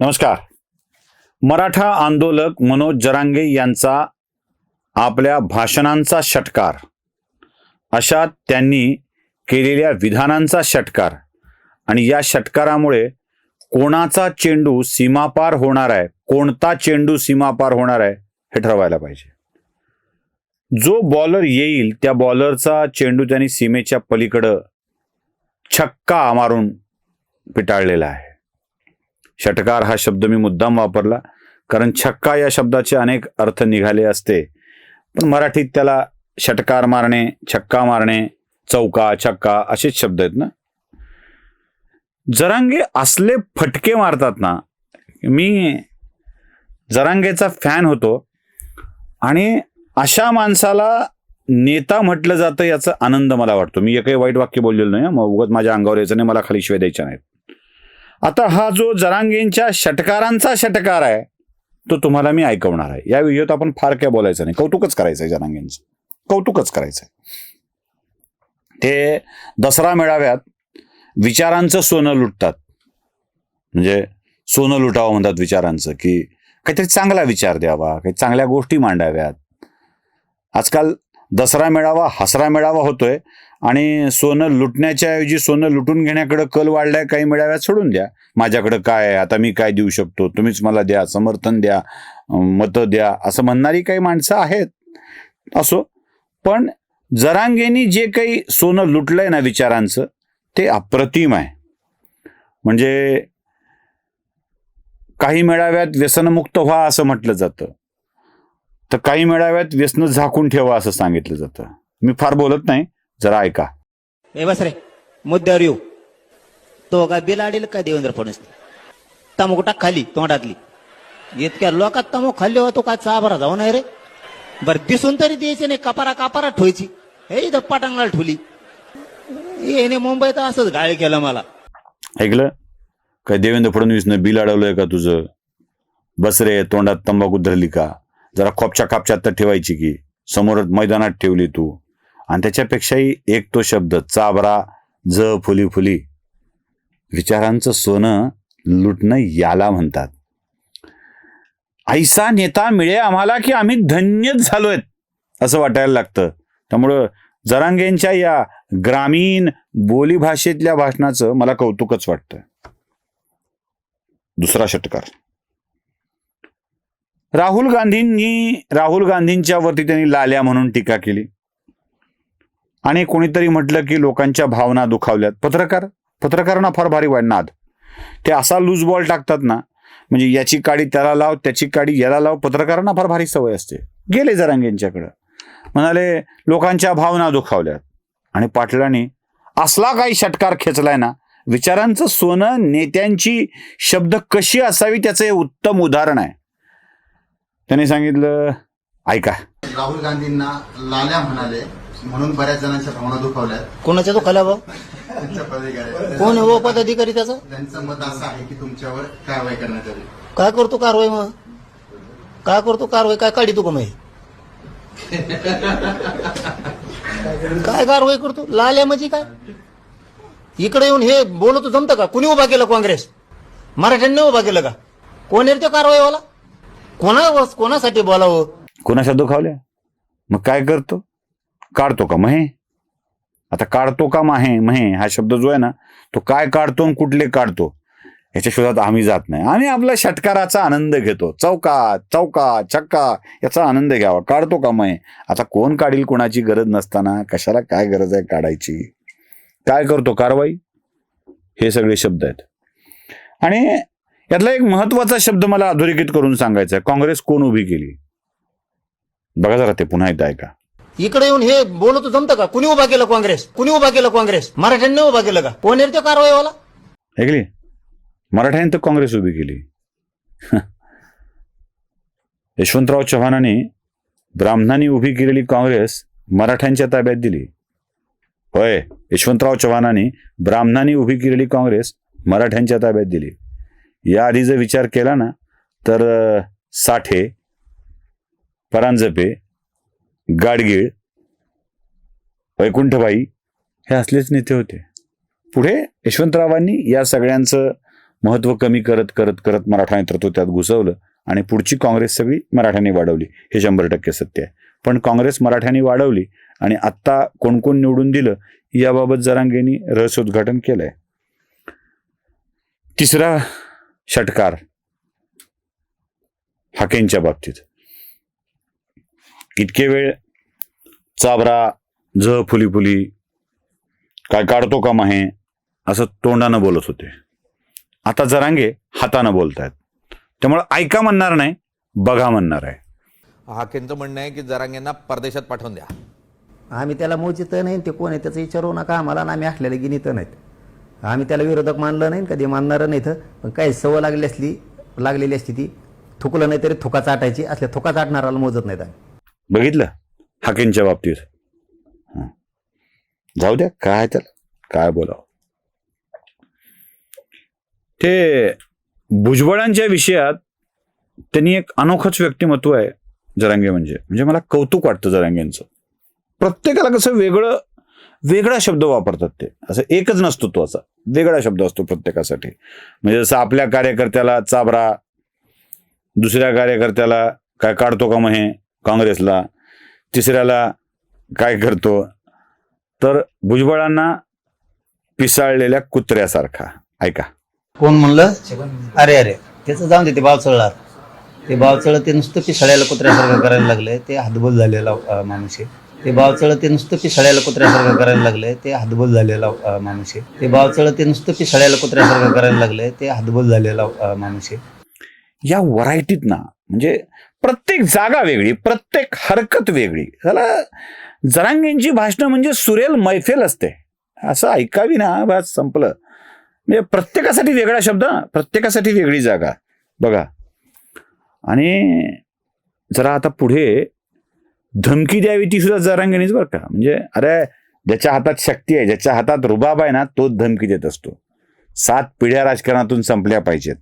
नमस्कार. मराठा आंदोलक मनोज जरांगे यांचा आपल्या भाषणांचा षटकार. अशा त्यांनी केलेल्या विधानांचा षटकार. आणि या षटकारामुळे कोणाचा चेंडू सीमापार होणार आहे कोणता चेंडू सीमापार होणार आहे हे ठरवायला पाहिजे. जो बॉलर येईल त्या बॉलरचा चेंडू त्यांनी सीमेच्या पलीकडं छक्का मारून पिटाळलेला आहे. षटकार हा शब्द मी मुद्दाम वापरला कारण छक्का या शब्दाचे अनेक अर्थ निघाले असते. पण मराठीत त्याला षटकार मारणे छक्का मारणे चौका छक्का असेच शब्द आहेत ना? जरांगे असले फटके मारतात ना मी जरांगेचा फॅन होतो आणि अशा माणसाला नेता म्हटलं जातं याचा आनंद मला वाटतो. मी एकही वाईट वाक्य बोललेलो नाही मग उगाच माझ्या अंगावर यायचं नाही मला खाली शिवाय द्यायच्या नाहीत. आता हा जो जरांगेंच्या षटकारांचा षटकार आहे तो तुम्हाला मी ऐकवणार आहे. या व्हिडिओत आपण फार काय बोलायचं नाही. कौतुकच करायचं आहे जरांगेंचं. कौतुकच करायचं आहे ते दसरा मेळाव्यात विचारांचं सोनं लुटतात. म्हणजे सोनं लुटावं म्हणतात विचारांचं की काहीतरी चांगला विचार द्यावा काही चांगल्या गोष्टी मांडाव्यात. आजकाल दसरा मेळावा हसरा मेळावा होतोय आणि सोनं लुटण्याच्या ऐवजी सोनं लुटून घेण्याकडे कल वाढलाय काही मेळाव्यात सोडून द्या. माझ्याकडे काय आहे? आता मी काय देऊ शकतो? तुम्हीच मला द्या समर्थन द्या मतं द्या असं म्हणणारी काही माणसं आहेत. असो. पण जरांगेनी जे काही सोनं लुटलंय ना विचारांचं ते अप्रतिम आहे. म्हणजे काही मेळाव्यात व्यसनमुक्त व्हा असं म्हटलं जातं. तर काही मेळाव्यात व्यसन झाकून ठेवा असं सांगितलं जातं. मी फार बोलत नाही जरा ऐका. ए बस रे मुद्द्यावर येऊ. तो का बिलाडील का देवेंद्र फडणवीस? तमुक टाक खाली तोंडातली. इतक्या लोकात तमुक खाल्ली होतो काय चाबरा जाऊ नाही रे? बर दिसून तरी द्यायचे नाही कपारा कपारा ठेवायची हे इथं पटांगला ठुली. येणे मुंबईत असंच गाळ केलं मला. ऐकलं? काय देवेंद्र फडणवीसनं बिल अडवलंय का तुझं? बस रे तोंडात तंबाखू धरली का? जरा खोपच्या कापच्यात तर ठेवायची की. समोर मैदानात ठेवली तू. आणि त्याच्यापेक्षाही एक तो शब्द चाबरा ज फुली फुली. विचारांचं सोनं लुटणं याला म्हणतात. ऐसा नेता मिळे आम्हाला की आम्ही धन्यच झालोय असं वाटायला लागतं. त्यामुळं जरांगेंच्या या ग्रामीण बोलीभाषेतल्या भाषणाचं मला कौतुकच वाटतं. दुसरा षटकार. राहुल गांधींनी राहुल गांधींच्या वरती त्यांनी लाल्या म्हणून टीका केली. आणि कोणीतरी म्हटलं की लोकांच्या भावना दुखावल्यात. पत्रकार पत्रकारांना फार भारी वाढणार ते असा लूज बॉल टाकतात ना म्हणजे याची काडी त्याला लाव त्याची काडी याला लाव पत्रकारांना फार भारी सवय असते. गेले जरांगेंच्याकडं म्हणाले लोकांच्या भावना दुखावल्यात. आणि पाटलांनी असला काही षटकार खेचलाय ना विचारांचं सोनं नेत्यांची शब्द कशी असावी त्याचं हे उत्तम उदाहरण आहे. त्यांनी सांगितलं ऐका. राहुल गांधींना लाल्या म्हणाले म्हणून बऱ्याच जणांच्या भावना दुखावल्यात. कोणाच्या तो त्यांच्या पदाधिकारी. कोण आहे हो पदाधिकारी त्याचा? त्यांचं मत असं आहे की तुमच्यावर कारवाई करण्यात आली. काय करतो कारवाई मग? काय करतो कारवाई? काय काढी तू का मग काय कारवाई करतो? लाल्या म्हणजे काय? इकडे येऊन हे बोलतो जमतं का? कुणी उभा केलं काँग्रेस? मराठ्यांनी उभा केलं का? कोण आहे रे त्या कारवाईवाला? कोणा कोणासाठी बोलावं? कोणाच्या दुखावल्या? मग काय करतो? काढतो का महे? आता काढतो का माहे महे? हा शब्द जो आहे ना तो काय काढतो आणि कुठले काढतो? याच्या शोधात आम्ही जात नाही. आम्ही आपला षटकाराचा आनंद घेतो. चौका चौका छक्का याचा आनंद घ्यावा. काढतो का महे? आता कोण काढील कोणाची गरज नसताना? कशाला काय गरज आहे काढायची? काय करतो? कारवाई? हे सगळे शब्द आहेत. आणि यातला एक महत्त्वाचा शब्द मला अधोरेखित करून सांगायचा आहे. काँग्रेस कोण उभी केली? बघा जरा ते पुन्हा एकदा ऐका. इकडे येऊन हे बोलतो जमतं का? कुणी उभा केलं काँग्रेस? कुणी उभा केलं काँग्रेस? मराठ्यांनी उभा केलं का? कोण त्या कारवाईवाला? ऐकली? मराठ्यांनी तर काँग्रेस उभी केली. यशवंतराव चव्हाणांनी ब्राह्मणांनी उभी केलेली काँग्रेस मराठ्यांच्या ताब्यात दिली. होय यशवंतराव चव्हाणांनी ब्राह्मणांनी उभी केलेली काँग्रेस मराठ्यांच्या ताब्यात दिली. याआधी जर विचार केला ना तर साठे परांजपे गाडगीळ वैकुंठबाई हे असलेच नेते होते. पुढे यशवंतरावांनी या सगळ्यांचं महत्त्व कमी करत करत करत मराठा नेतृत्व त्यात घुसवलं आणि पुढची काँग्रेस सगळी मराठ्यांनी वाढवली. हे शंभर टक्के सत्य आहे. पण काँग्रेस मराठ्यांनी वाढवली आणि आत्ता कोण कोण निवडून दिलं याबाबत जरांगेंनी रहस्योद्घाटन केलंय. तिसरा षटकार हाकेंच्या बाबतीत. इतके वेळ चाबरा झ फुली फुली काय काढतो का माहे असं तोंडानं बोलत होते. आता जरांगे हातानं बोलतायत. त्यामुळे ऐका म्हणणार नाही बघा म्हणणार आहे. हाकेंचं म्हणणं आहे की जरांगेंना परदेशात पाठवून द्या. आम्ही त्याला मोचित नाही ते कोण आहे त्याचं विचारू नका आम्हाला आणि आम्ही असलेले गिनीत नाहीत. आम्ही त्याला विरोधक मानलं नाही कधी मानणारं नाहीत पण काही सवय लागली असली लागलेली असती ती थुकलं नाही तरी थुका चाटायची. असल्या थुका चाटणाराला मोजत नाहीत आम्ही. बघितलं? हाकेंच्या बाबतीत. जाऊ द्या काय त्याला? काय बोलावं? ते भुजबळांच्या विषयात त्यांनी एक अनोखंच व्यक्तिमत्व आहे जरांगे म्हणजे. म्हणजे मला कौतुक वाटतं जरांगेंचं. प्रत्येकाला कसं वेगळं वेगळा शब्द वापरतात ते. असं एकच नसतो तो असा. वेगळा शब्द असतो प्रत्येकासाठी. म्हणजे जसं आपल्या कार्यकर्त्याला चाबरा दुसऱ्या कार्यकर्त्याला काय काढतो का महे काँग्रेसला तिसऱ्याला काय करतो तर भुजबळांना पिसाळलेल्या कुत्र्यासारखा. ऐका. कोण म्हणलं? अरे अरे. त्याचं जाऊन दे ते बावचळणार ते बावचळ ते नुसतं पिसाळ्याला कुत्र्यासारखं करायला लागलंय ते हातबोल झालेला माणूस आहे. ते बावचळ ते नुसतं पिसाळ्याला कुत्र्यासारखं करायला लागलंय ते हातबोल झालेला माणूस आहे. ते बावचळ ते नुसतं पिसाळ्याला कुत्र्यासारखं करायला लागलंय ते हातबोल झालेला माणूस आहे. या व्हरायटीत ना म्हणजे प्रत्येक जागा वेगळी प्रत्येक हरकत वेगळी. त्याला जरांगेंची भाषणं म्हणजे सुरेल मैफेल असते. असं ऐकावी ना बस संपलं. म्हणजे प्रत्येकासाठी वेगळा शब्द प्रत्येकासाठी वेगळी जागा. बघा. आणि जरा आता पुढे धमकी द्यावी ती सुद्धा जरांगणीच बरं का. म्हणजे अरे ज्याच्या हातात शक्ती आहे ज्याच्या हातात रुबाब आहे ना तोच धमकी देत असतो. सात पिढ्या राजकारणातून संपल्या पाहिजेत.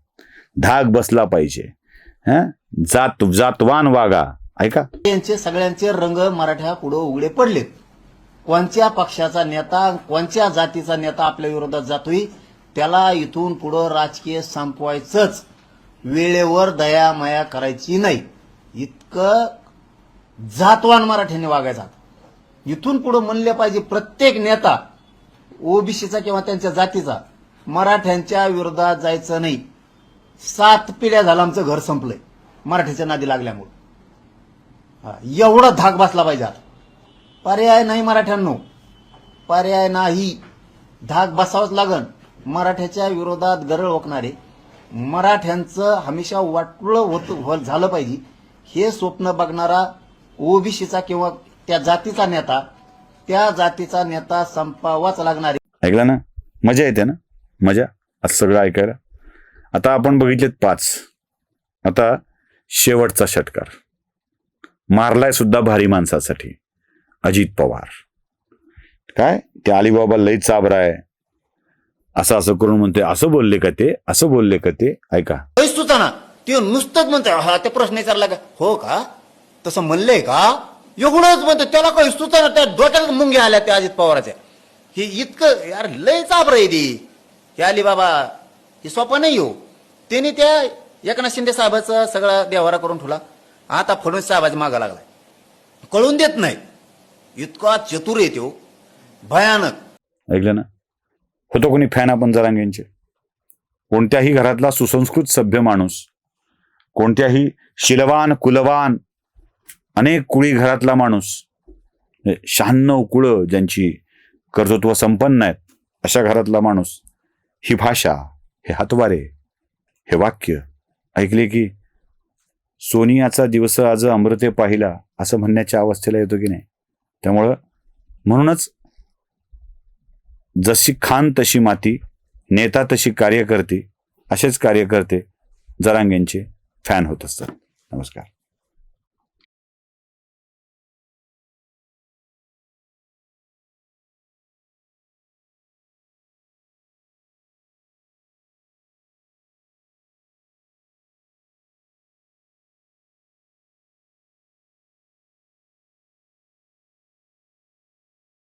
धाक बसला पाहिजे. हा? जात जातवान वागा. ऐका. यांचे सगळ्यांचे रंग मराठ्या पुढे उघडे पडले कोणत्या पक्षाचा नेता कोणत्या जातीचा नेता आपल्या विरोधात जातोय त्याला इथून पुढं राजकीय संपवायचंच. वेळेवर दया माया करायची नाही. इतकं जातवान मराठ्यांनी वागायचा. इथून पुढं म्हणले पाहिजे प्रत्येक नेता ओबीसीचा किंवा त्यांच्या जातीचा मराठ्यांच्या विरोधात जायचं नाही. सात पिढ्या झालं आमचं घर संपलंय. मराठीच्या नादी लागल्यामुळे. एवढा धाक बसला पाहिजे आता. पर्याय नाही मराठ्यांनो. पर्याय नाही. धाक बसावंच लागन. मराठ्याच्या विरोधात गरळ ओकणारे. मराठ्यांचं हमेशा वाटलं होत हो- झालं पाहिजे. हे स्वप्न बघणारा ओबीसीचा किंवा त्या जातीचा नेता त्या जातीचा नेता संपावाच लागणार. आहे. ऐकला ना? मजा येते ना? मजा? आज सगळं ऐकायला? आता आपण बघितलेत पाच. आता शेवटचा षटकार. मारलाय सुद्धा भारी माणसासाठी. अजित पवार. काय? ते अलिबाबा लई चाबरा आहे असं असं करून म्हणते असं बोलले का ते? असं बोलले का ते? ऐका. सुचाना ते नुसतंच म्हणतोय हा ते प्रश्न विचारला का? हो का? तसं म्हणलंय का? एवढंच म्हणतो त्याला काही सुचाना त्या डोक्यात मुंग्या आल्या त्या अजित पवाराच्या. हे इतकं यार लय चाबर आहे ती. हे आली बाबा हे सोपं नाही हो. त्यांनी त्या एकनाथ शिंदे साहेबाचा सगळा देवारा करून ठेवला. आता फडणवीस साहेबाच्या मागा लागलाय. कळून देत नाही. इतका चतुर आहे हो भयानक. ऐकलं ना? होतो कोणी फॅन आपण जरांगेंचे कोणत्याही घरातला सुसंस्कृत सभ्य माणूस कोणत्याही शिलवान कुलवान अनेक कुळी घरातला माणूस शहाण्णव कुळं ज्यांची कर्तृत्व संपन्न आहेत अशा घरातला माणूस ही भाषा हे हातवारे हे वाक्य ऐकले की सोनियाचा दिवस आज अमृते पाहिला असं म्हणण्याच्या अवस्थेला येतो की नाही? त्यामुळं म्हणूनच जशी खान तशी माती नेता तशी कार्यकर्ती असेच कार्यकर्ते जरांगेंचे फॅन होत असतात. नमस्कार.